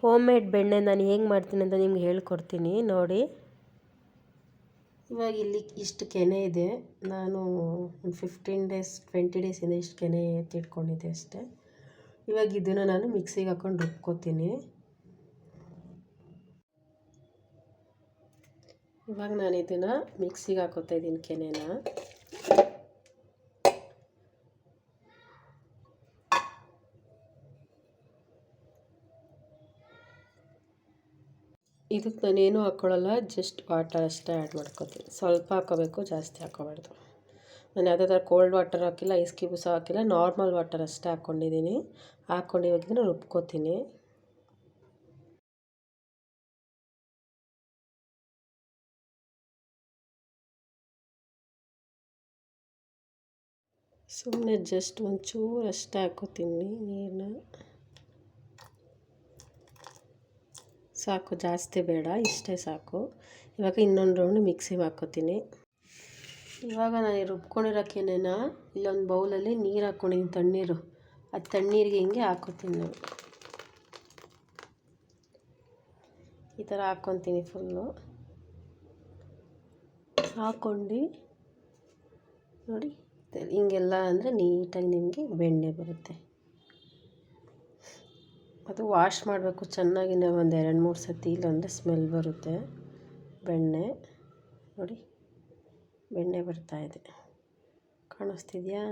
Home made ಬೆಣ್ಣೆ ನಾನು ಹೇಗೆ ಮಾಡ್ತೀನಿ ಅಂತ ನಿಮ್ಗೆ ಹೇಳ್ಕೊಡ್ತೀನಿ, ನೋಡಿ. ಇವಾಗ ಇಲ್ಲಿ ಇಷ್ಟು ಕೆನೆ ಇದೆ. ನಾನು ಒಂದು ಫಿಫ್ಟೀನ್ ಡೇಸ್ ಟ್ವೆಂಟಿ ಡೇಸಿಂದ ಇಷ್ಟು ಕೆನೆ ತಿಟ್ಕೊಂಡಿದ್ದೆ ಅಷ್ಟೇ. ಇವಾಗ ಇದನ್ನು ನಾನು ಮಿಕ್ಸಿಗೆ ಹಾಕ್ಕೊಂಡು ರುಬ್ಕೋತೀನಿ. ಇವಾಗ ನಾನು ಇದನ್ನು ಮಿಕ್ಸಿಗೆ ಹಾಕೋತಾ ಇದ್ದೀನಿ ಕೆನೆನ. ಇದಕ್ಕೆ ನಾನೇನು ಹಾಕ್ಕೊಳ್ಳಲ್ಲ ಜಸ್ಟ್ ವಾಟರ್ ಅಷ್ಟೇ ಆ್ಯಡ್ ಮಾಡ್ಕೊತೀನಿ. ಸ್ವಲ್ಪ ಹಾಕೋಬೇಕು ಜಾಸ್ತಿ ಹಾಕೋಬಾರ್ದು ನಾನು ಯಾವುದೇ ಥರ ಕೋಲ್ಡ್ ವಾಟರ್ ಹಾಕಿಲ್ಲ ಐಸ್ ಕ್ಯೂಬ್ಸ್ ಹಾಕಿಲ್ಲ ನಾರ್ಮಲ್ ವಾಟರ್ ಅಷ್ಟೇ ಹಾಕ್ಕೊಂಡಿದ್ದೀನಿ ಹಾಕ್ಕೊಂಡು ಇವಾಗ ಇದನ್ನು ರುಬ್ಕೋತೀನಿ. ಸುಮ್ಮನೆ ಜಸ್ಟ್ ಒಂಚೂರು ಅಷ್ಟೇ ಹಾಕೋತೀನಿ ನೀರನ್ನ ಸಾಕು, ಜಾಸ್ತಿ ಬೇಡ, ಇಷ್ಟೇ ಸಾಕು. ಇವಾಗ ಇನ್ನೊಂದು ರೌಂಡ್ ಮಿಕ್ಸಿಗೆ ಹಾಕ್ಕೋತೀನಿ ಇವಾಗ ನಾನು ರುಬ್ಕೊಂಡಿರೋ ಕೆನೆನ ಇಲ್ಲೊಂದು ಬೌಲಲ್ಲಿ ನೀರು ಹಾಕ್ಕೊಂಡಿದ್ದೀನಿ ತಣ್ಣೀರು. ಅದು ತಣ್ಣೀರಿಗೆ ಹಿಂಗೆ ಹಾಕ್ಕೋತೀನಿ ನಾನು. ಈ ಥರ ಹಾಕ್ಕೊತೀನಿ ಫುಲ್ಲು ಹಾಕ್ಕೊಂಡು, ನೋಡಿ, ಹಿಂಗೆಲ್ಲ ಅಂದರೆ ನೀಟಾಗಿ ನಿಮಗೆ ಬೆಣ್ಣೆ ಬರುತ್ತೆ. ಅದು ವಾಶ್ ಮಾಡಬೇಕು ಚೆನ್ನಾಗಿ ಒಂದು ಎರಡು ಮೂರು ಸತಿ ಇಲ್ಲಾಂದರೆ ಸ್ಮೆಲ್ ಬರುತ್ತೆ. ಬೆಣ್ಣೆ, ನೋಡಿ, ಬೆಣ್ಣೆ ಬರ್ತಾ ಇದೆ. ಕಾಣಿಸ್ತಿದೆಯಾ?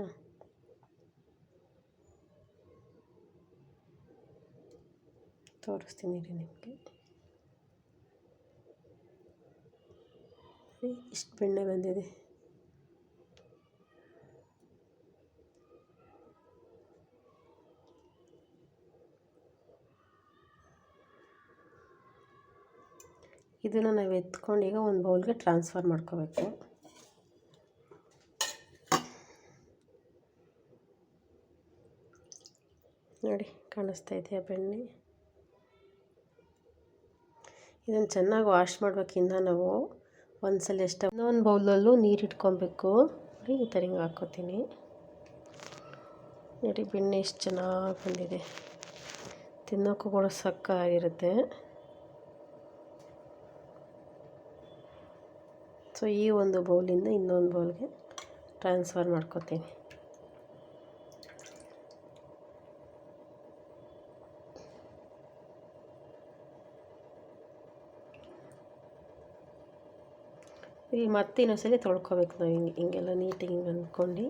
ತೋರಿಸ್ತೀನಿ ರೀ ನಿಮಗೆ. ಇಷ್ಟು ಬೆಣ್ಣೆ ಬಂದಿದೆ. ಇದನ್ನು ನಾವು ಎತ್ಕೊಂಡು ಈಗ ಒಂದು ಬೌಲ್ಗೆ ಟ್ರಾನ್ಸ್ಫರ್ ಮಾಡ್ಕೋಬೇಕು. ನೋಡಿ, ಕಾಣಿಸ್ತಾ ಇದೆಯಾ ಬೆಣ್ಣೆ. ಇದನ್ನು ಚೆನ್ನಾಗಿ ವಾಶ್ ಮಾಡಬೇಕಿಂದ ನಾವು. ಒಂದ್ಸಲ ಎಷ್ಟು ಇನ್ನೊಂದು ಬೌಲಲ್ಲೂ ನೀರು ಇಟ್ಕೊಬೇಕು. ನೋಡಿ, ಈ ಥರ ಹಿಂಗೆ ಹಾಕ್ಕೋತೀನಿ. ನೋಡಿ, ಬೆಣ್ಣೆ ಎಷ್ಟು ಚೆನ್ನಾಗಿ ಬಂದಿದೆ. ತಿನ್ನೋಕ್ಕೂ ಕೂಡ ಸಕ್ಕತ್ತಾಗಿರುತ್ತೆ. ಸೊ ಈ ಒಂದು ಬೌಲಿಂದ ಇನ್ನೊಂದು ಬೌಲ್ಗೆ ಟ್ರಾನ್ಸ್ಫರ್ ಮಾಡ್ಕೋತೀನಿ. ಇಲ್ಲಿ ಮತ್ತೆ ಇನ್ನೊಂದ್ಸಲಿ ತೊಳ್ಕೊಬೇಕು ನಾವು ಹಿಂಗೆ, ಹಿಂಗೆಲ್ಲ ನೀಟಾಗಿ ಹಿಂಗೆ ಅಂದ್ಕೊಂಡು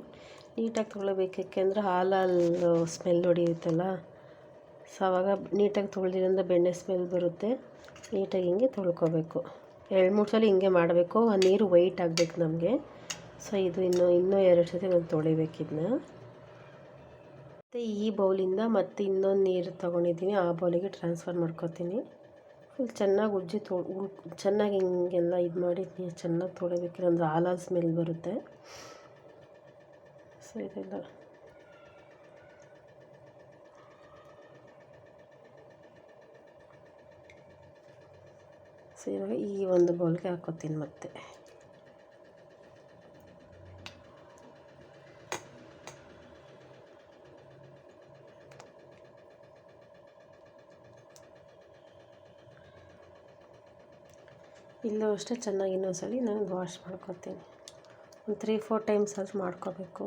ನೀಟಾಗಿ ತೊಗೊಳ್ಬೇಕು ಯಾಕೆಂದರೆ ಹಾಲಲ್ಲಿ ಸ್ಮೆಲ್ ಹೊಡಿಯುತ್ತಲ್ಲ. ಸೊ ಆವಾಗ ನೀಟಾಗಿ ತೊಳೆದಿರೋದ್ರಿಂದ ಬೆಣ್ಣೆ ಸ್ಮೆಲ್ ಬರುತ್ತೆ. ನೀಟಾಗಿ ಹಿಂಗೆ ತೊಳ್ಕೊಬೇಕು. ಎರಡು ಮೂರು ಸಲ ಹಿಂಗೆ ಮಾಡಬೇಕು. ಆ ನೀರು ವೈಟ್ ಆಗಬೇಕು ನಮಗೆ. ಸೊ ಇದು ಇನ್ನು, ಇನ್ನೂ ಎರಡು ಸತಿ ನಾನು ಇದನ್ನ ಮತ್ತು ಈ ಬೌಲಿಂದ ಮತ್ತೆ ಇನ್ನೊಂದು ನೀರು ತೊಗೊಂಡಿದ್ದೀನಿ. ಆ ಬೌಲಿಗೆ ಟ್ರಾನ್ಸ್ಫರ್ ಮಾಡ್ಕೊತೀನಿ. ಫುಲ್ ಚೆನ್ನಾಗಿ ಉಜ್ಜಿ ತೊ ಚೆನ್ನಾಗಿ ಹಿಂಗೆಲ್ಲ ಇದು ಮಾಡಿ ನೀರು ಚೆನ್ನಾಗಿ ತೊಳಿಬೇಕು. ಅಂದರೆ ಹಾಲಾಲ್ ಸ್ಮೆಲ್ ಬರುತ್ತೆ. ಸೊ ಇದೆಲ್ಲ. ಸೊ ಇವಾಗ ಈ ಒಂದು ಬೌಲ್ಗೆ ಹಾಕೋತೀನಿ ಮತ್ತೆ. ಇಲ್ಲೂ ಅಷ್ಟೇ ಚೆನ್ನಾಗಿ ಇನ್ನೊಂದ್ಸಲಿ ನಾನು ವಾಶ್ ಮಾಡ್ಕೊತೀನಿ. ಒಂದು ತ್ರೀ ಫೋರ್ ಟೈಮ್ಸ್ ಆದರೂ ಮಾಡ್ಕೋಬೇಕು.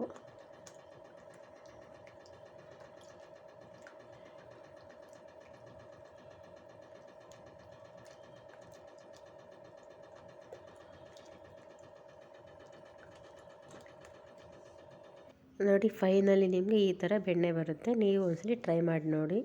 ನೋಡಿ ಫೈನಲಿ ನಿಮಗೆ ಈ ಥರ ಬೆಣ್ಣೆ ಬರುತ್ತೆ ನೀವು ಒಂದ್ಸಲಿ ಟ್ರೈ ಮಾಡಿ ನೋಡಿ.